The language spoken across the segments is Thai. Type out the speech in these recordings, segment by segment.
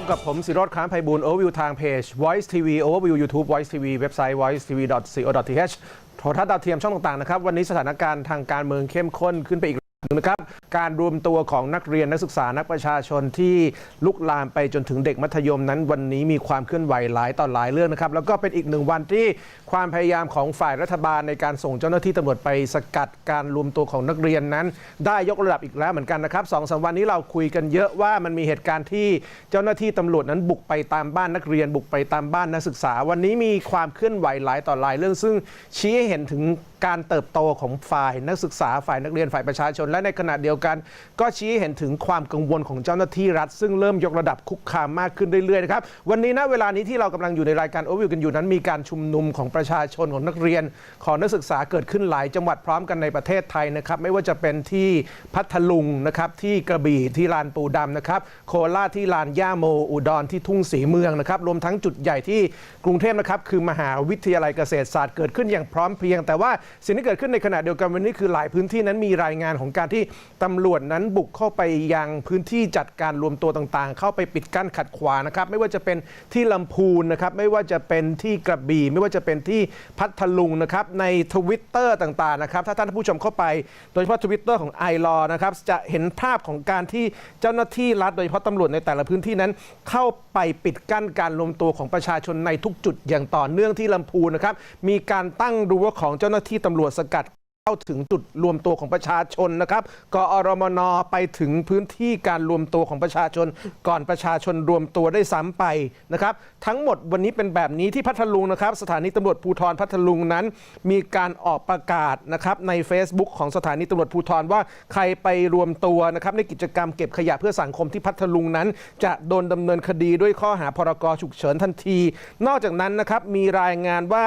พบกับผมสิรอดค้ามไพบูลโอเวอร์วิวทางเพจ Voice TV Overview YouTube Voice TV เว็บไซต์ voice tv co th โทรทัศน์ดาวเทียมช่องต่างๆนะครับ วันนี้สถานการณ์ทางการเมืองเข้มข้นขึ้นไปอีก นึ่งนะครับการรวมตัวของนักเรียนนักศึกษานักประชาชนที่ลุกลามไปจนถึงเด็กมัธยมนั้น วันนี้มีความเคลื่อนไหวหลายต่อหลายเรื่องนะครับแล้วก็เป็นอีกหนึ่งวันที่ความพยายามของฝ่ายรัฐบาลในการส่งเจ้าหน้าที่ตำรวจไปสกัดการรวมตัวของนักเรียนนั้น ได้ยกระดับอีกแล้วเหมือนกันนะครับสองสามวันนี้เราคุยกันเยอะว่ามันมีเหตุการณ์ที่เจ้าหน้าที่ตำรวจนั้นบุกไปตามบ้านนักเรียน บุกไปตามบ้านนักศึกษา วันนี้มีความเคลื่อนไหวหลายต่อหลายเรื่อง ซึ่งชี้ให้เห็นถึง การเติบโตของฝ่ายนักศึกษาฝ่ายนักเรียนฝ่ายประชาชน และในขณะเดียวกัน ก็ชี้เห็นถึงความกังวลของเจ้าหน้าที่รัฐ ซึ่งเริ่มยกระดับคุกคามมากขึ้นเรื่อยๆนะครับวันนี้ณเวลานี้ที่เรากำลังอยู่ในรายการโอวิวกันอยู่นั้นมีการชุมนุมของประชาชนของนักเรียน ของนักศึกษาเกิดขึ้นหลายจังหวัดพร้อมกันในประเทศไทยนะครับไม่ว่าจะเป็นที่พัทลุงนะครับที่กระบี่ที่ลานปูดำนะครับโคราชที่ลานย่าโม อุดรที่ทุ่งศรีเมืองนะครับรวมทั้งจุดใหญ่ที่กรุงเทพนะครับคือมหาวิทยาลัยเกษตรศาสตร์เกิดขึ้นอย่างพร้อมเพรียง แต่ว่าสิ่งที่เกิดขึ้นในขณะเดียวกันวันนี้คือหลายพื้นที่นั้นมีรายงานของการที่ตำรวจนั้นบุกเข้าไปยังพื้นที่จัดการรวมตัวต่างๆ เข้าไปปิดกั้นขัดขวางนะครับไม่ว่าจะเป็นที่ลำพูนนะครับไม่ว่าจะเป็นที่กระบี่ไม่ว่าจะเป็นที่พัทลุงนะครับในทวิตเตอร์ต่างๆนะครับถ้าท่านผู้ชมเข้าไป โดยเฉพาะทวิตเตอร์ของไอรอนะครับจะเห็นภาพของการที่เจ้าหน้าที่รัฐโดยเฉพาะตำรวจในแต่ละพื้นที่นั้น เข้าไปปิดกั้นการรวมตัวของประชาชนในทุกจุดอย่างต่อเนื่องที่ลำพูนนะครับมีการตั้งรั้วของเจ้าหน้าที่ตำรวจสกัดเข้าถึงจุดรวมตัวของประชาชนนะครับ กอรมนไปถึงพื้นที่การรวมตัวของประชาชน ก่อนประชาชนรวมตัวได้ซ้ำไปนะครับ ทั้งหมดวันนี้เป็นแบบนี้ที่พัทลุงนะครับ สถานีตำรวจภูธรพัทลุงนั้น มีการออกประกาศนะครับใน Facebook ของสถานีตำรวจภูธรว่าใครไปรวมตัวนะครับในกิจกรรมเก็บขยะเพื่อสังคมที่พัทลุงนั้น จะโดนดำเนินคดีด้วยข้อหาพรกฉุกเฉินทันที นอกจากนั้นนะครับมีรายงานว่า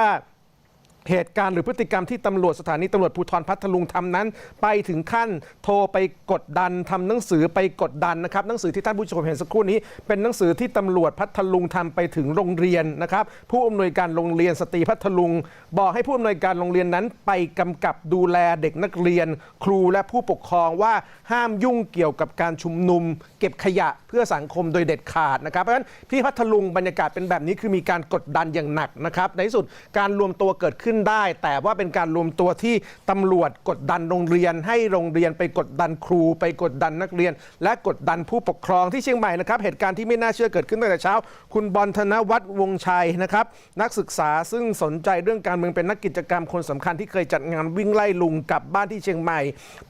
เหตุการณ์หรือพฤติกรรมที่ตำรวจสถานีตำรวจภูธรพัทลุงทำนั้น ไปถึงขั้นโทรไปกดดันทำหนังสือไปกดดันนะครับหนังสือที่ท่านผู้ชมเห็นสักครู่นี้ เป็นหนังสือที่ตำรวจพัทลุงทำไปถึงโรงเรียนนะครับผู้อำนวยการโรงเรียนสตรีพัทลุง บอกให้ผู้อำนวยการโรงเรียนนั้น ไปกำกับดูแลเด็กนักเรียน ครูและผู้ปกครองว่าห้ามยุ่งเกี่ยวกับการชุมนุม เก็บขยะเพื่อสังคมโดยเด็ดขาดนะครับเพราะฉะนั้นที่พัทลุงบรรยากาศเป็นแบบนี้คือมีการกดดันอย่างหนักนะครับในที่สุดการรวมตัวเกิดขึ้นได้ แต่ว่าเป็นการรวมตัวที่ตำรวจกดดันโรงเรียน ให้โรงเรียนไปกดดันครู ไปกดดันนักเรียน และกดดันผู้ปกครองที่เชียงใหม่นะครับเหตุการณ์ที่ไม่น่าเชื่อเกิดขึ้นตั้งแต่เช้า คุณบอลธนวัฒน์วงชัยนะครับนักศึกษาซึ่งสนใจเรื่องการเมืองเป็นนักกิจกรรมคนสำคัญที่เคยจัดงานวิ่งไล่ลุงกลับบ้านที่เชียงใหม่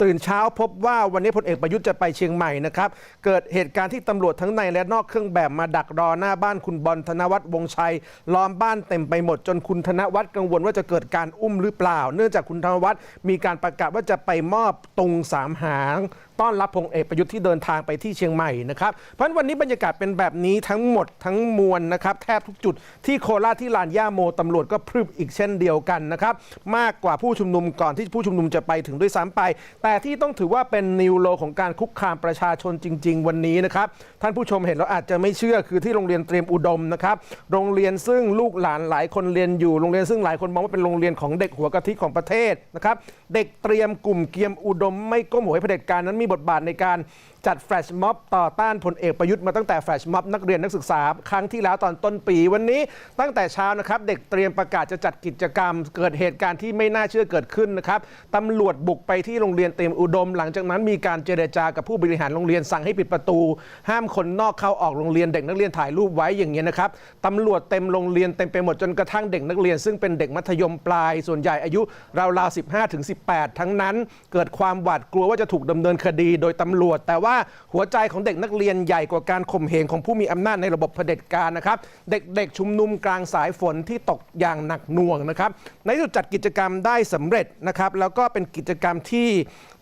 ตื่นเช้าพบว่าวันนี้พลเอกประยุทธ์จะไปเชียงใหม่นะครับเกิดเหตุการณ์ที่ตำรวจทั้งในและนอกเครื่องแบบมาดักรอหน้าบ้านคุณบอลธนวัฒน์วงชัยล้อมบ้านเต็มไปหมดจนคุณธนวัฒน์กังวลว่าจะเกิดการอุ้มหรือเปล่า เนื่องจากคุณธนวัฒน์มีการประกาศว่าจะไปมอบตุงสามหาง ต้อนรับพลเอกประยุทธ์ที่เดินทางไปที่เชียงใหม่นะครับเพราะวันนี้บรรยากาศเป็นแบบนี้ทั้งหมดทั้งมวลนะครับแทบทุกจุดที่โคราชที่ลานย่าโมตำรวจก็พรึบอีกเช่นเดียวกันนะครับมากกว่าผู้ชุมนุมก่อนที่ผู้ชุมนุมจะไปถึงด้วยซ้ำไป แต่ที่ต้องถือว่าเป็นนิวโลของการคุกคามประชาชนจริง ๆ วันนี้นะครับท่านผู้ชมเห็นแล้วอาจจะไม่เชื่อคือที่โรงเรียนเตรียมอุดมนะครับโรงเรียนซึ่งลูกหลานหลายคนเรียนอยู่โรงเรียนซึ่งหลายคนมองว่าเป็นโรงเรียนของเด็กหัวกะทิของประเทศนะครับเด็กเตรียมกลุ่มเกียมอุดม ไม่ก้มหัวให้เผด็จการนั้นมีบทบาทในการ จัดแฟลชม็อบต่อต้านพลเอกประยุทธ์มาตั้งแต่แฟลชม็อบนักเรียนนักศึกษา ครั้งที่แล้วตอนต้นปีวันนี้ ตั้งแต่เช้านะครับ เด็กเตรียมประกาศจะจัดกิจกรรม เกิดเหตุการณ์ที่ไม่น่าเชื่อเกิดขึ้นนะครับตำรวจบุกไปที่โรงเรียนเตรียมอุดม หลังจากนั้นมีการเจรจากับผู้บริหารโรงเรียนสั่งให้ปิดประตู ห้ามคนนอกเข้าออกโรงเรียนเด็กนักเรียนถ่ายรูปไว้อย่างเงี้ยนะครับตำรวจเต็มโรงเรียนเต็มไปหมดจนกระทั่งเด็กนักเรียน ซึ่งเป็นเด็กมัธยมปลาย ส่วนใหญ่อายุราวๆ15ถึง18 ทั้งนั้น เกิดความหวาดกลัวว่าจะถูกดำเนินคดีโดยตำรวจแต่ว่าหัวใจของเด็กนักเรียนใหญ่กว่าการข่มเหงของผู้มีอำนาจในระบบเผด็จการนะครับ เด็กๆชุมนุมกลางสายฝนที่ตกอย่างหนักหน่วงนะครับ ในที่สุดจัดกิจกรรมได้สำเร็จนะครับ แล้วก็เป็นกิจกรรมที่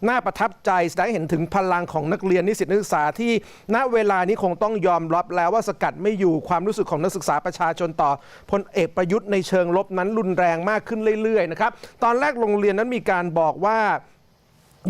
น่าประทับใจแสดงเห็นถึงพลังของนักเรียนนิสิตนักศึกษาที่ณเวลานี้คงต้องยอมรับแล้วว่าสกัดไม่อยู่ความรู้สึกของนักศึกษาประชาชนต่อพลเอกประยุทธ์ในเชิงลบนั้นรุนแรงมากขึ้นเรื่อยๆนะครับตอนแรกโรงเรียนนั้นมีการบอกว่า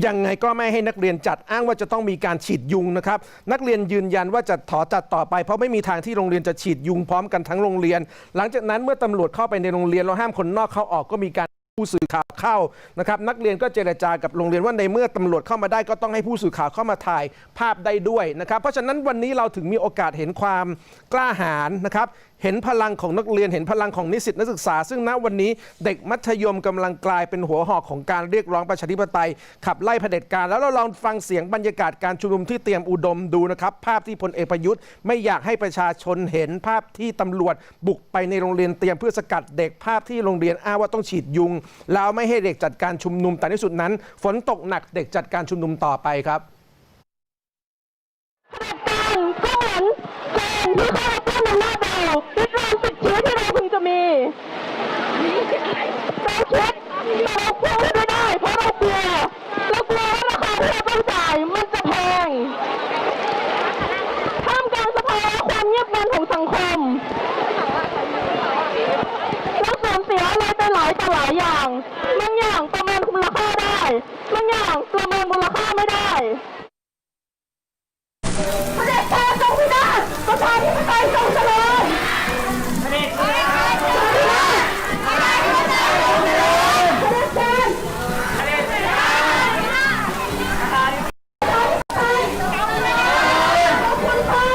ยังไงก็ไม่ให้นักเรียนจัดอ้างว่าจะต้องมีการฉีดยุงนะครับ นักเรียนยืนยันว่าจะถอจัดต่อไป เพราะไม่มีทางที่โรงเรียนจะฉีดยุงพร้อมกันทั้งโรงเรียน หลังจากนั้นเมื่อตำรวจเข้าไปในโรงเรียนเราห้ามคนนอกเข้าออกก็มีการผู้สื่อข่าวเข้านะครับนักเรียนก็เจรจากับโรงเรียนว่าในเมื่อตำรวจเข้ามาได้ก็ต้องให้ผู้สื่อข่าวเข้ามาถ่ายภาพได้ด้วยนะครับ เพราะฉะนั้นวันนี้เราถึงมีโอกาสเห็นความกล้าหาญนะครับเห็นพลังของนักเรียนเห็นพลังของนิสิตนักศึกษา ซึ่งณวันนี้เด็กมัธยมกำลังกลายเป็นหัวหอกของการเรียกร้องประชาธิปไตย ขับไล่เผด็จการ แล้วเราลองฟังเสียงบรรยากาศการชุมนุมที่เตรียมอุดมดูนะครับ ภาพที่พลเอกประยุทธ์ ไม่อยากให้ประชาชนเห็นภาพที่ตำรวจ บุกไปในโรงเรียนเตรียมเพื่อสกัดเด็กภาพที่โรงเรียนอ้างว่าต้องฉีดยุง แล้วไม่ให้เด็กจัดการชุมนุมแต่ในที่สุดนั้น ฝนตกหนักเด็กจัดการชุมนุมต่อไปครับ เราพูดไม่ได้ เพราะเรากลัวเรากลัวว่าราคาที่เราต้องจ่ายมันจะแพงท่ามกลางสภาวะความเงียบงันของสังคมเราสูญเสียอะไรไปหลายต่อหลายอย่างบางอย่างประเมินมูลค่าได้บางอย่างประเมินมูลค่าไม่ได้เผด็จการจงพินาศประชาธิปไตยจงเจริญเผด็จการจงพินาศเผด็จการขอบคุณค่ะ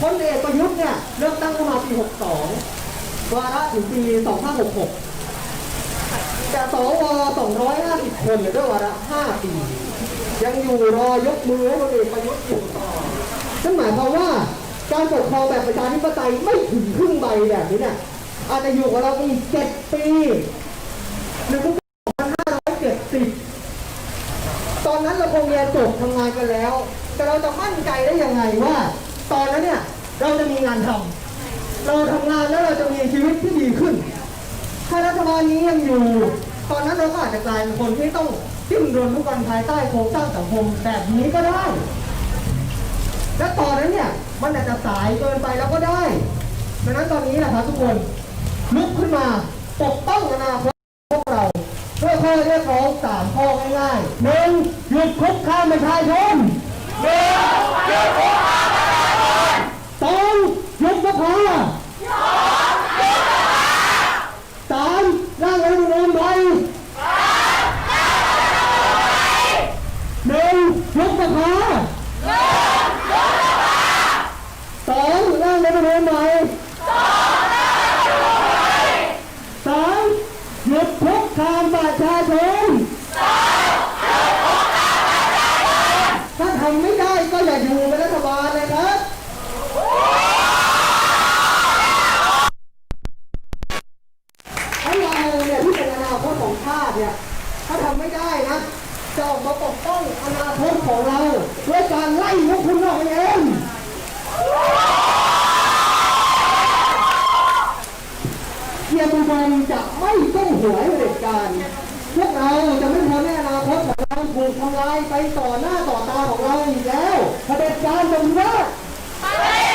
พลเอกประยุทธ์เนี่ยเลือกตั้งเข้ามาปี 62 วาระถึงปี 2566 แต่สว250 คนเนี่ยด้วยวาระ 5 ปี ยัง อยู่รอยกมือให้พลเอกประยุทธ์อยู่ต่อนั่นหมายความว่าการปกครองแบบประชาธิปไตยไม่ถึงครึ่งใบแบบนี้เนี่ยอาจจะอยู่กับเราอีก7ปีหรือ2570ตอนนั้นเราคงเรียนจบทำงานกันแล้ว แต่เราจะมั่นใจได้ยังไงว่า ตอนนั้นเนี่ยเราจะมีงานทำเราทำงานแล้วเราจะมีชีวิตที่ดีขึ้น ถ้ารัฐบาลนี้ยังอยู่ ตอนนั้นเราก็อาจจะกลายเป็นคนที่ต้อง ดิ้นรนทุกวันภายใต้โครงสร้างสังคมแบบนี้ก็ได้ และตอนนั้นเนี่ยมันอาจจะสายเกินไปแล้วก็ได้ดังนั้นตอนนี้นะครับทุกคนลุกขึ้นมาปกป้องอนาคตพวกเราด้วยข้อเรียกร้องสามข้อง่ายๆหนึ่งหยุดคุกคามประชาชนหนึ่งหยุดคุกคามประชาชนสองหยุดสภาสามร่างรัฐธรรมนูญใหม่หนึ่งหยุดสภาสองร่างรัฐธรรมนูญใหม่ สามหยุดคุกคามประชาชนถ้าทำไม่ได้ก็อย่าอยู่เป็นรัฐบาลเลยครับให้เราเนี่ยที่เป็นอนาคตของชาติเนี่ย ถ้าทำไม่ได้นะ จะออกมาปกป้องอนาคตของเราด้วยการไล่พวกคุณออกไปเอง เทียมอุดมจะไม่ต้องหวยเผด็จการ พวกเราจะไม่ทำให้อนาคตของเราถูกทำลาย ไปต่อหน้าต่อตาของเราอีกแล้วเผด็จการจงพิเด็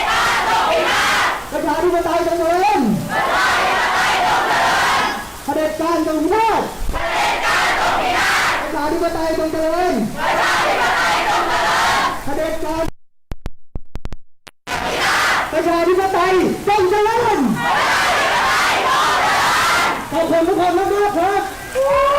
การจงพินาศประชาธิปไตยจงเจริญประชาธิปไตยจงเจริญเผด็จการจงพินาศเผด็จการจงพินาศประชาธิปไตยจงเจริญประชาธิปไตยจงเจริญเด็จการประชาธิปไตยจงเจริญขอบคุณทุกคนมากครับ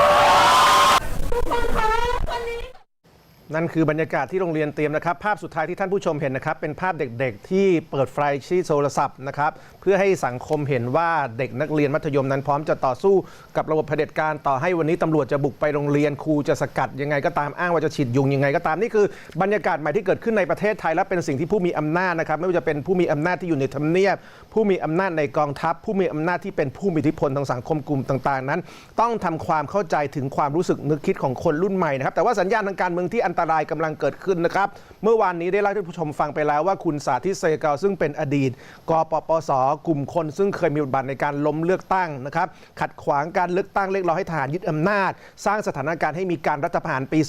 นั่นคือบรรยากาศที่โรงเรียนเตรียมนะครับ ภาพสุดท้ายที่ท่านผู้ชมเห็นนะครับ เป็นภาพเด็กๆ ที่เปิดไฟที่โทรศัพท์นะครับ เพื่อให้สังคมเห็นว่าเด็กนักเรียนมัธยมนั้นพร้อมจะต่อสู้กับระบบเผด็จการต่อให้วันนี้ตำรวจจะบุกไปโรงเรียนครูจะสกัดยังไงก็ตามอ้างว่าจะฉีดยุงยังไงก็ตามนี่คือบรรยากาศใหม่ที่เกิดขึ้นในประเทศไทยและเป็นสิ่งที่ผู้มีอำนาจนะครับ ไม่ว่าจะเป็นผู้มีอำนาจที่อยู่ในทำเนียบ ผู้มีอำนาจในกองทัพ ผู้มีอำนาจที่เป็นผู้มีอิทธิพลทางสังคมกลุ่มต่าง ๆ นั้น ต้องทำความเข้าใจถึงความรู้สึกนึกคิดของคนรุ่นใหม่นะครับแต่ว่าสัญญาณทางการเมืองที่อันตรายกำลังเกิดขึ้นนะครับ เมื่อวานนี้ได้เล่าให้ผู้ชมฟังไปแล้วว่าคุณสาธิตเซกาซึ่งเป็นอดีตกปปสกลุ่มคน ซึ่งเคยมีบทบาทในการล้มเลือกตั้งนะครับ ขัดขวางการเลือกตั้งเรียกร้องให้ทหารยึดอำนาจ สร้างสถานการณ์ให้มีการรัฐประหารปี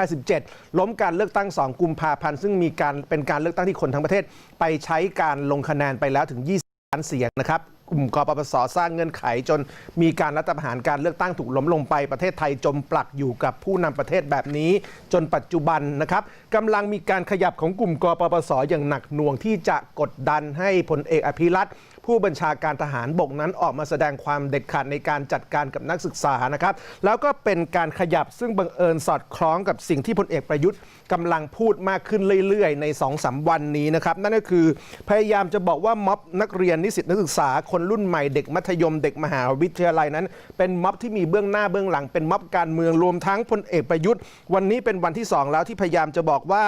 2557 ล้มการเลือกตั้ง 2 กุมภาพันธ์ซึ่งมีการเป็นการเลือกตั้งที่คนทั้งประเทศ ไปใช้การลงคะแนนไปแล้วถึง 20ล้านเสียงนะครับ กลุ่มกปปสสร้างเงื่อนไข จนมีการรัฐประหารการเลือกตั้งถูกล้มลงไปประเทศไทยจมปลักอยู่กับผู้นำประเทศแบบนี้ จนปัจจุบันนะครับกำลังมีการขยับของกลุ่มกปปสอย่างหนักหน่วงที่จะกดดันให้พลเอกอภิรัต ผู้บัญชาการทหารบกนั้นออกมาแสดงความเด็ดขาดในการจัดการกับนักศึกษานะครับ แล้วก็เป็นการขยับซึ่งบังเอิญสอดคล้องกับสิ่งที่พลเอกประยุทธ์กำลังพูดมากขึ้นเรื่อยๆ ใน2อสาวันนี้นะครับ นั่นก็คือพยายามจะบอกว่าม็อบนักเรียนนิสิตนักศึกษาคนรุ่นใหม่เด็กมัธยมเด็กมหาวิทยาลัยนั้น เป็นม็อบที่มีเบื้องหน้าเบื้องหลังเป็นม็อบการเมืองรวมทั้งพลเอกประยุทธ์ วันนี้เป็นวันที่สองแล้วที่พยายามจะบอกว่า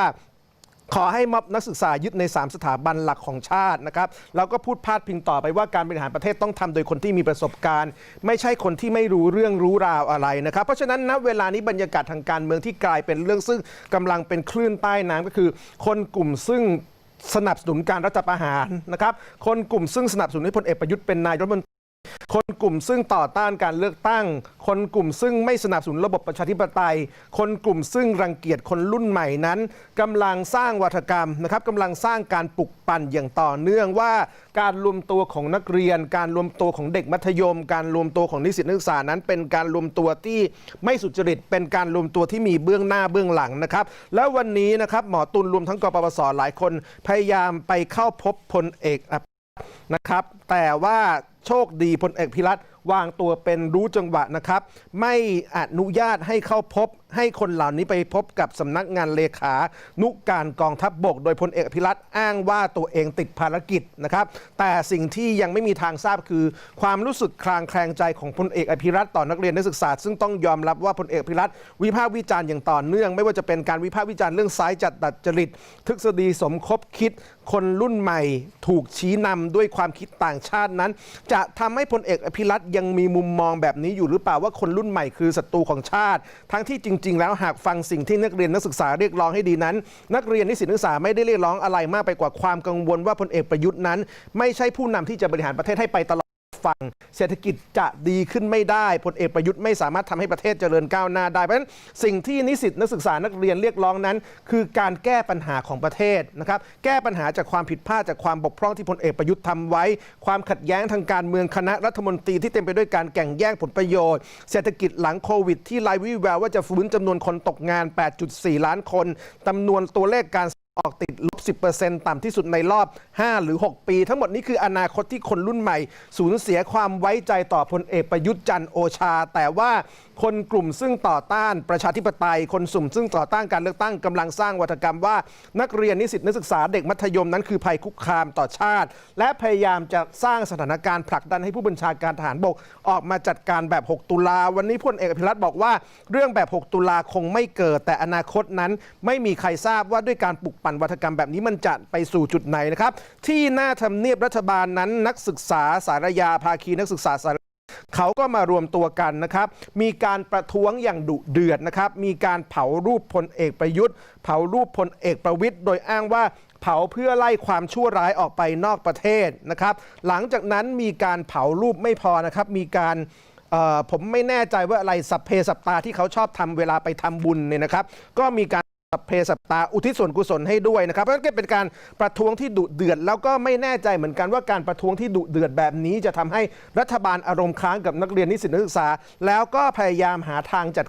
ขอให้ม็อบนักศึกษายึดใน 3 สถาบันหลักของชาตินะครับแล้วก็พูดพาดพิงต่อไปว่าการบริหารประเทศต้องทำโดยคนที่มีประสบการณ์ ไม่ใช่คนที่ไม่รู้เรื่องรู้ราวอะไรนะครับ เพราะฉะนั้นณเวลานี้บรรยากาศทางการเมืองที่กลายเป็นเรื่องซึ่งกำลังเป็นคลื่นใต้น้ำก็คือ คนกลุ่มซึ่งสนับสนุนการรัฐประหารนะครับ คนกลุ่มซึ่งสนับสนุนให้พลเอกประยุทธ์เป็นนายรัฐมนตรี คนกลุ่มซึ่งต่อต้านการเลือกตั้ง คนกลุ่มซึ่งไม่สนับสนุนระบบประชาธิปไตย คนกลุ่มซึ่งรังเกียจคนรุ่นใหม่นั้นกำลังสร้างวัฒกรรมนะครับกำลังสร้างการปลุกปั่นอย่างต่อเนื่องว่า การรวมตัวของนักเรียน การรวมตัวของเด็กมัธยม การรวมตัวของนิสิตนักศึกษานั้น เป็นการรวมตัวที่ไม่สุจริต เป็นการรวมตัวที่มีเบื้องหน้าเบื้องหลังนะครับ แล้ววันนี้นะครับหมอตุลรวมทั้งกปปสหลายคน พยายามไปเข้าพบพลเอกอภินะครับ แต่ว่าโชคดีพลเอกพิรัตวางตัวเป็นรู้จังหวะนะครับ ไม่อนุญาตให้เข้าพบ ให้คนเหล่านี้ไปพบกับสำนักงานเลขา นุการกองทัพบบก โดยพลเอกพิรัตอ้างว่าตัวเองติดภารกิจนะครับ แต่สิ่งที่ยังไม่มีทางทราบคือ ความรู้สึกคลางแคลงใจของพลเอกอภิรัตต่อนักเรียนนักศึกษา ซึ่งต้องยอมรับว่าพลเอกอภิรัตวิพากษ์วิจารณ์อย่างต่อเนื่อง ไม่ว่าจะเป็นการวิพากษ์วิจารณ์เรื่องซ้ายจัดดัดจริต ทฤษฎีสมคบคิด คนรุ่นใหม่ถูกชี้นำด้วยความคิดต่างชาตินั้น จะทำให้พลเอกอภิรัตยังมีมุมมองแบบนี้อยู่หรือเปล่าว่าคนรุ่นใหม่คือศัตรูของชาติ ทั้งที่จริงๆ แล้วหากฟังสิ่งที่นักเรียนนักศึกษาเรียกร้องให้ดีนั้น นักเรียนนิสิตนักศึกษาไม่ได้เรียกร้องอะไรมากไปกว่าความกังวลว่าพลเอกประยุทธ์นั้น ไม่ใช่ผู้นำที่จะบริหารประเทศให้ไปตลอด ฟัง เศรษฐกิจจะดีขึ้นไม่ได้พลเอกประยุทธ์ไม่สามารถทำให้ประเทศเจริญก้าวหน้าได้ เพราะฉะนั้นสิ่งที่นิสิตนักศึกษานักเรียนเรียกร้องนั้น คือการแก้ปัญหาของประเทศนะครับแก้ปัญหาจากความผิดพลาดจากความบกพร่องที่พลเอกประยุทธ์ทำไว้ ความขัดแย้งทางการเมืองคณะรัฐมนตรีที่เต็มไปด้วยการแข่งแย่งผลประโยชน์ เศรษฐกิจหลังโควิด ที่ไร้วิแววว่าจะฟื้นจำนวนคนตกงาน 8.4 ล้านคนจำนวนตัวเลขการ ออกติดลบ 10%ต่ำที่สุดในรอบ 5 หรือ 6 ปี ทั้งหมดนี้คืออนาคตที่คนรุ่นใหม่ สูญเสียความไว้ใจต่อพลเอกประยุทธ์จันทร์โอชา แต่ว่าคนกลุ่มซึ่งต่อต้านประชาธิปไตย คนสุ่มซึ่งต่อต้านการเลือกตั้งกำลังสร้างวัฒกรรมว่า นักเรียนนิสิตนักศึกษาเด็กมัธยมนั้นคือภัยคุกคามต่อชาติ และพยายามจะสร้างสถานการณ์ผลักดันให้ผู้บัญชาการทหารบกออกมาจัดการแบบ 6 ตุลา วันนี้พลเอกอภิรัตน์บอกว่า เรื่องแบบ 6 ตุลาคงไม่เกิด แต่อนาคตนั้นไม่มีใครทราบว่าด้วยการปลุกปั่นวัฒกรรมแบบนี้มันจะไปสู่จุดไหนนะครับ ที่หน้าทำเนียบรัฐบาลนั้นนักศึกษาสารยาภาคีนักศึกษาสารเขาก็มารวมตัวกันนะครับ มีการประท้วงอย่างดุเดือดนะครับ มีการเผารูปพลเอกประยุทธ์ เผารูปพลเอกประวิทย์โดยอ้างว่าเผาเพื่อไล่ความชั่วร้ายออกไปนอกประเทศนะครับ หลังจากนั้นมีการเผารูปไม่พอนะครับ มีการผมไม่แน่ใจว่าอะไรสัพเพสัปตาที่เขาชอบทำเวลาไปทำบุญเนี่ยนะครับ ก็มีการ สัพเพสัปตาอุทิศส่วนกุศลให้ด้วยนะครับเพราะนั้นก็เป็นการประท้วงที่ดุเดือด แล้วก็ไม่แน่ใจเหมือนกันว่าการประท้วงที่ดุเดือดแบบนี้ จะทำให้รัฐบาลอารมณ์ค้างกับนักเรียนนิสิตนักศึกษา แล้วก็พยายามหาทางจัด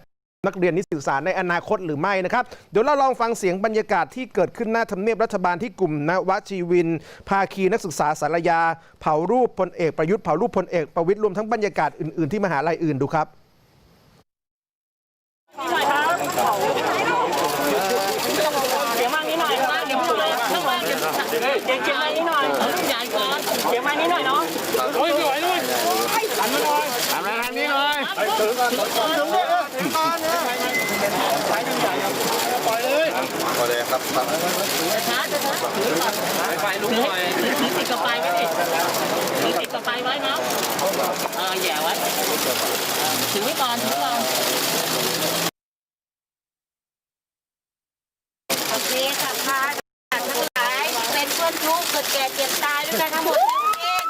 นักเรียนนิสิตศึกษาในอนาคตหรือไม่นะครับ เดี๋ยวเราลองฟังเสียงบรรยากาศที่เกิดขึ้นหน้าทำเนียบรัฐบาลที่กลุ่มนวชีวิน ภาคีนักศึกษาสารยา เผารูปพลเอกประยุทธ์เผารูปพลเอกประวิตยรวมทั้งบรรยากาศอื่นๆที่มหาลัยอื่นดูครับ เสียงมากนิดหน่อยเดี๋ยวพูดเลยต้องมาเสียง เสียงเสียงมากนิดหน่อยใหญ่ก่อนเสียงมากนิดหน่อยเนาะโอ้ยไม่ไหวเลยหันมาหน่อยหันมาทางนี้เลยถึงก่อนถึงก่อนถึงก่อนเนี่ยใช้ดึงใหญ่ปล่อยเลยพอเลยครับครับช้าจะช้าถือก่อนไฟลุกหน่อยถือติดกับไฟไว้ดิถือติดกับไฟไว้เนาะเออแย่ไว้ถือไว้ก่อนถือก่อน โอเคค่ะพาทั้งหลายเป็นเพื่อนทุกข์เกิดแก่เจ็บตายด้วยกันทั้งหมดเอง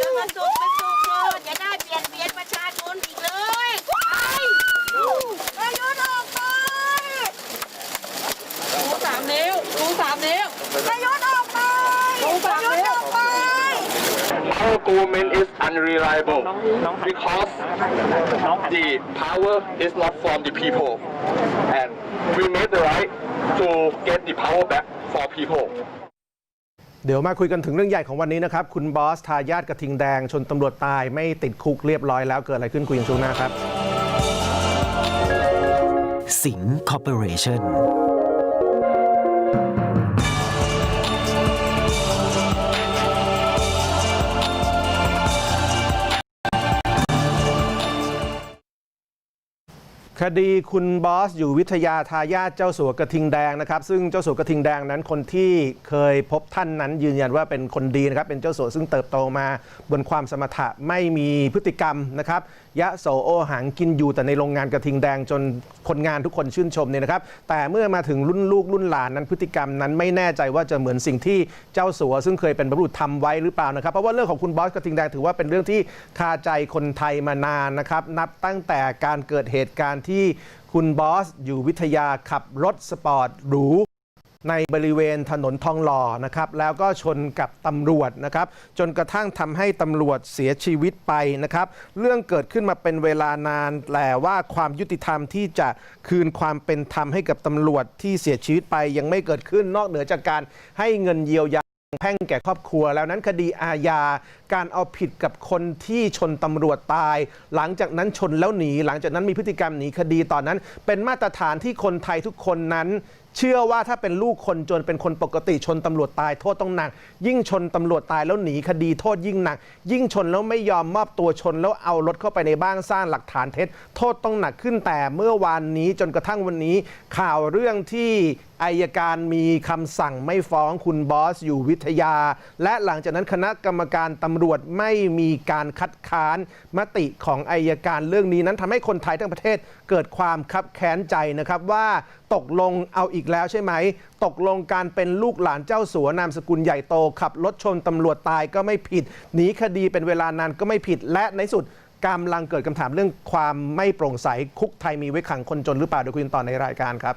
จนมาสุขเป็นสุขเถิดอย่าได้เบียดเบียนประชาชนอีกเลยไปประยุทธ์ออกไปชูสามนิ้วชูสามนิ้ว ประยุทธ์ออกไปชูสามนิ้วออกไป Our government is unreliable because the power is not from the people and we made the right to get the power back for people เดี๋ยวมาคุยกันถึงเรื่องใหญ่ของวันนี้นะครับ คุณบอส ทายาทกระทิงแดง ชนตำรวจตายไม่ติดคุกเรียบร้อยแล้วเกิดอะไรขึ้นคุยกันช่วงหน้าครับสิงห์คอร์ปอเรชั่น คดีคุณบอสอยู่วิทยาทายาทเจ้าสัวกระทิงแดงนะครับ ซึ่งเจ้าสัวกระทิงแดงนั้นคนที่เคยพบท่านนั้นยืนยันว่าเป็นคนดีนะครับ เป็นเจ้าสัวซึ่งเติบโตมาบนความสมรรถะไม่มีพฤติกรรมนะครับยะโสโอหังกินอยู่แต่ในโรงงานกระทิงแดงจนคนงานทุกคนชื่นชมเนี่ยนะครับ แต่เมื่อมาถึงรุ่นลูกรุ่นหลานนั้นพฤติกรรมนั้นไม่แน่ใจว่าจะเหมือนสิ่งที่เจ้าสัว ซึ่งเคยเป็นบรรพบุรุษทำไว้หรือเปล่านะครับ เพราะว่าเรื่องของคุณบอสกระทิงแดงถือว่าเป็นเรื่องที่คาใจคนไทยมานานนะครับนับตั้งแต่การเกิดเหตุการณ์ที่คุณบอสอยู่วิทยาขับรถสปอร์ตหรู ในบริเวณถนนทองหล่อนะครับแล้วก็ชนกับตำรวจนะครับจนกระทั่งทำให้ตำรวจเสียชีวิตไปนะครับเรื่องเกิดขึ้นมาเป็นเวลานานแต่ว่าความยุติธรรมที่จะคืนความเป็นธรรมให้กับตำรวจที่เสียชีวิตไปยังไม่เกิดขึ้นนอกเหนือจากการให้เงินเยียวยาแพ่งแก่ครอบครัวแล้วนั้นคดีอาญาการเอาผิดกับคนที่ชนตำรวจตาย หลังจากนั้นชนแล้วหนี หลังจากนั้นมีพฤติกรรมหนีคดีตอนนั้น เป็นมาตรฐานที่คนไทยทุกคนนั้น เชื่อว่าถ้าเป็นลูกคนจนเป็นคนปกติชนตำรวจตายโทษต้องหนัก ยิ่งชนตำรวจตายแล้วหนีคดีโทษยิ่งหนัก ยิ่งชนแล้วไม่ยอมมอบตัวชนแล้วเอารถเข้าไปในบ้านสร้างหลักฐานเท็จ โทษต้องหนักขึ้นแต่เมื่อวานนี้จนกระทั่งวันนี้ ข่าวเรื่องที่ อายการมีคำสั่งไม่ฟ้องคุณบอสอยู่วิทยา และหลังจากนั้นคณะกรรมการตำรวจไม่มีการคัดค้านมติของอายการเรื่องนี้นั้นทำให้คนไทยทั้งประเทศเกิดความคับแค้นใจนะครับว่าตกลงเอาอีกแล้วใช่ไหม ตกลงการเป็นลูกหลานเจ้าสัวนามสกุลใหญ่โต ขับรถชนตำรวจตายก็ไม่ผิดหนีคดีเป็นเวลานานก็ไม่ผิดและในสุดกำลังเกิดคำถามเรื่องความไม่โปร่งใสคุกไทยมีไว้ขังคนจนหรือเปล่าเดี๋ยวคุยกันต่อในรายการครับ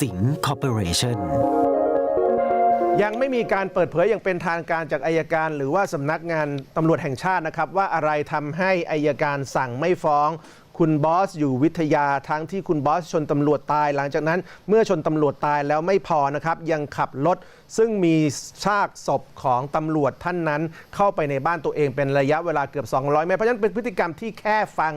สิงห์คอร์ปอเรชั่นยังไม่มีการเปิดเผยอย่างเป็นทางการจากอายการ หรือว่าสำนักงานตำรวจแห่งชาตินะครับ ว่าอะไรทำให้อายการสั่งไม่ฟ้อง คุณบอสอยู่วิทยาทั้งที่คุณบอสชนตำรวจตาย หลังจากนั้นเมื่อชนตำรวจตายแล้วไม่พอนะครับ ยังขับรถซึ่งมีซากศพของตำรวจท่านนั้น เข้าไปในบ้านตัวเองเป็นระยะเวลาเกือบ 200 เมตรเพราะฉะนั้นเป็นพฤติกรรมที่แค่ฟัง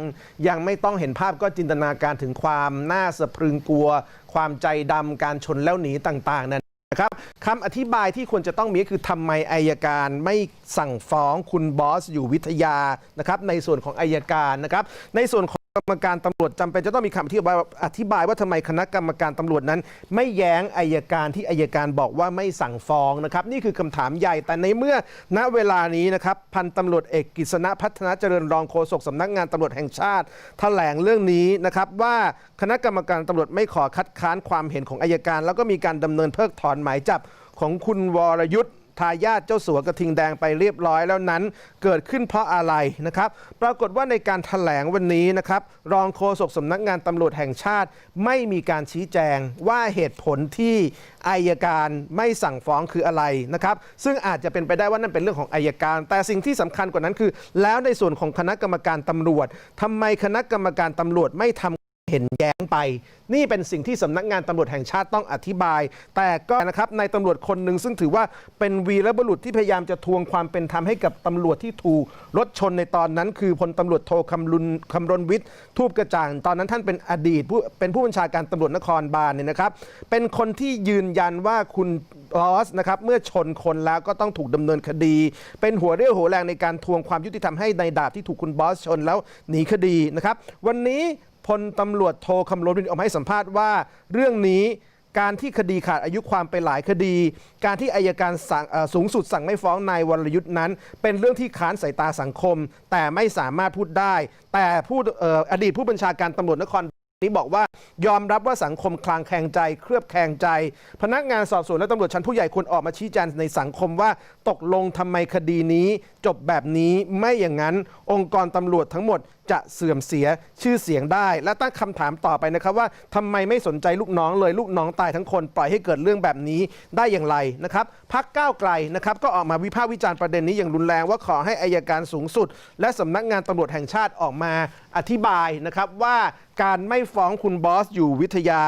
ยังไม่ต้องเห็นภาพก็จินตนาการถึงความน่าสะพรึงกลัว ความใจดำการชนแล้วหนีต่างๆนั้นนะครับคำอธิบายที่ควรจะต้องมีคือทำไมอายการไม่สั่งฟ้องคุณบอสอยู่วิทยานะครับในส่วนของอายการนะครับในส่วนของ กรรมการตำรวจจำเป็นจะต้องมีคำอธิบายอธิบายว่าทำไมคณะกรรมการตำรวจนั้น ไม่แย้งอายการที่อายการบอกว่าไม่สั่งฟ้องนะครับ นี่คือคำถามใหญ่แต่ในเมื่อณเวลานี้นะครับพันตำรวจเอกกิษณะพัฒนาเจริญรองโฆษกสำนักงานตำรวจแห่งชาติแถลงเรื่องนี้นะครับว่าคณะกรรมการตำรวจไม่ขอคัดค้านความเห็นของอายการ แล้วก็มีการดำเนินเพิกถอนหมายจับของคุณวรยุทธ์ ทายาทเจ้าสัวกระทิงแดงไปเรียบร้อยแล้วนั้น เกิดขึ้นเพราะอะไรนะครับ ปรากฏว่าในการถแถลงวันนี้นะครับ รองโฆษกสำนักงานตำรวจแห่งชาติ ไม่มีการชี้แจงว่าเหตุผลที่อายการไม่สั่งฟ้องคืออะไรนะครับ ซึ่งอาจจะเป็นไปได้ว่านั่นเป็นเรื่องของอายการ แต่สิ่งที่สำคัญกว่านั้นคือ แล้วในส่วนของคณะกรรมการตำรวจทำไมคณะกรรมการตำรวจไม่ทำ เห็นแย้งไป นี่เป็นสิ่งที่สำนักงานตำรวจแห่งชาติต้องอธิบาย แต่ก็นะครับในตำรวจคนหนึ่งซึ่งถือว่าเป็นวีรบุรุษที่พยายามจะทวงความเป็นธรรมให้กับตำรวจที่ถูกรถชนในตอนนั้น คือพลตำรวจโทคำรุนคำรณวิทย์ทูปกระจ่าง ตอนนั้นท่านเป็นอดีตผู้เป็นผู้บัญชาการตำรวจนครบาลเนี่ยนะครับ เป็นคนที่ยืนยันว่าคุณบอสนะครับเมื่อชนคนแล้วก็ต้องถูกดำเนินคดี เป็นหัวเรี่ยวหัวแรงในการทวงความยุติธรรมให้ในดาบที่ถูกคุณบอสชนแล้วหนีคดีนะครับ วันนี้ พลตำรวจโทคำรณวิทย์ออกมาให้สัมภาษณ์ว่า เรื่องนี้การที่คดีขาดอายุความไปหลายคดี การที่อายการส,สูงสุดสั่งไม่ฟ้องนายวรยุทธ์นั้น เป็นเรื่องที่ค้านสายตาสังคม แต่ไม่สามารถพูดได้ แต่ผู้อออดีตผู้บัญชาการตำรวจนครนี้บอกว่ายอมรับว่าสังคมคลางแคลงใจ เคลือบแคลงใจ พนักงานสอบสวนและตำรวจชั้นผู้ใหญ่ควรออกมาชี้แจงในสังคมว่าตกลงทำไมคดีนี้ จบแบบนี้ไม่อย่างนั้น องค์กรตำรวจทั้งหมด จะเสื่อมเสียชื่อเสียงได้ และตั้งคำถามต่อไปนะครับว่าทำไมไม่สนใจลูกน้องเลยลูกน้องตายทั้งคนปล่อยให้เกิดเรื่องแบบนี้ได้อย่างไรนะครับพักก้าวไกลนะครับก็ออกมาวิพากษ์วิจารณ์ประเด็นนี้อย่างรุนแรงว่าขอให้อายการสูงสุด และสำนักงานตำรวจแห่งชาติออกมาอธิบายนะครับว่าการไม่ฟ้องคุณบอสอยู่วิทยา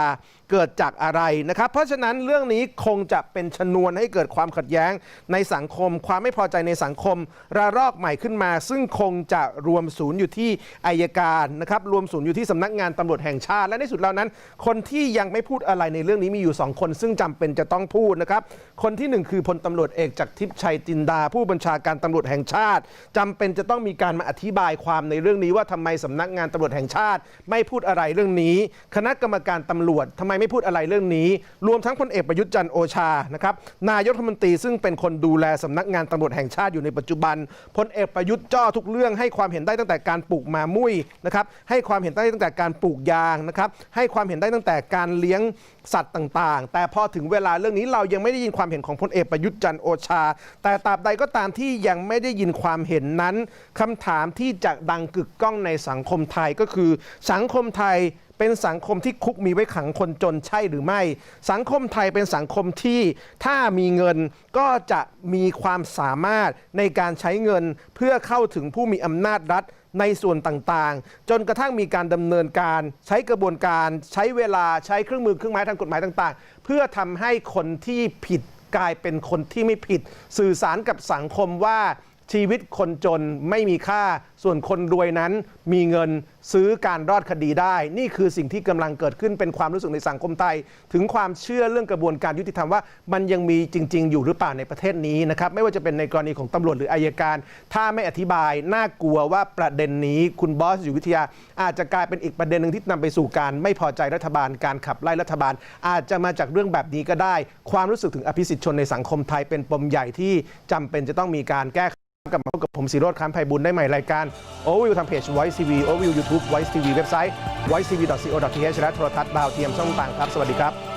เกิดจากอะไรนะครับ เพราะฉะนั้นเรื่องนี้คงจะเป็นชนวนให้เกิดความขัดแย้งในสังคม ความไม่พอใจในสังคม ระลอกใหม่ขึ้นมา ซึ่งคงจะรวมศูนย์อยู่ที่อายการนะครับรวมศูนย์อยู่ที่สำนักงานตำรวจแห่งชาติ และในสุดแล้วนั้น คนที่ยังไม่พูดอะไรในเรื่องนี้มีอยู่ 2 คน ซึ่งจำเป็นจะต้องพูดนะครับคนที่หนึ่งคือพลตำรวจเอกจากทิพย์ชัยจินดา ผู้บัญชาการตำรวจแห่งชาติจำเป็นจะต้องมีการมาอธิบายความในเรื่องนี้ว่าทำไมสำนักงานตำรวจแห่งชาติ ไม่พูดอะไรเรื่องนี้ คณะกรรมการตำรวจทำไมไม่พูดอะไรเรื่องนี้ รวมทั้งพลเอกประยุทธ์จันทร์โอชานะครับนายกรัฐมนตรีซึ่งเป็นคนดูแลสำนักงานตำรวจแห่งชาติอยู่ในปัจจุบันพลเอกประยุทธ์จ้อทุกเรื่องให้ความเห็นได้ตั้งแต่การปลูกมามุ้ยนะครับให้ความเห็นได้ตั้งแต่การปลูกยางนะครับให้ความเห็นได้ตั้งแต่การเลี้ยงสัตว์ต่างๆ แต่พอถึงเวลาเรื่องนี้เรายังไม่ได้ยินความเห็นของพลเอกประยุทธ์จันทร์โอชา แต่ตราบใดก็ตามที่ยังไม่ได้ยินความเห็นนั้นคำถามที่จะดังกึกก้องในสังคมไทยก็คือ สังคมไทย เป็นสังคมที่คุกมีไว้ขังคนจนใช่หรือไม่ สังคมไทยเป็นสังคมที่ถ้ามีเงินก็จะมีความสามารถในการใช้เงินเพื่อเข้าถึงผู้มีอำนาจรัฐในส่วนต่างๆ จนกระทั่งมีการดำเนินการ ใช้กระบวนการ ใช้เวลาใช้เครื่องมือเครื่องไม้ทางกฎหมายต่างๆ เพื่อทำให้คนที่ผิดกลายเป็นคนที่ไม่ผิด สื่อสารกับสังคมว่า ชีวิตคนจนไม่มีค่า ส่วนคนรวยนั้นมีเงินซื้อการรอดคดีได้ นี่คือสิ่งที่กำลังเกิดขึ้นเป็นความรู้สึกในสังคมไทย ถึงความเชื่อเรื่องกระบวนการยุติธรรมว่า มันยังมีจริง ๆ อยู่หรือเปล่าในประเทศนี้นะครับไม่ว่าจะเป็นในกรณีของตำรวจหรืออายการ ถ้าไม่อธิบายน่ากลัวว่าประเด็นนี้คุณบอสอยู่วิทยา อาจจะกลายเป็นอีกประเด็นหนึ่งที่นำไปสู่การไม่พอใจรัฐบาลการขับไล่รัฐบาล อาจจะมาจากเรื่องแบบนี้ก็ได้ ความรู้สึกถึงอภิสิทธิชนในสังคมไทยเป็นปมใหญ่ที่จำเป็นจะต้องมีการแก้ กลับมาพบกับผมสีโรดค้ำไพบุญได้ใหม่รายการโอวิวทางเพจ Voice TV โอวิว YouTube Voice TV เว็บไซต์ voice tv co th และโทรทัศน์บาวเทียมช่องต่างครับ สวัสดีครับ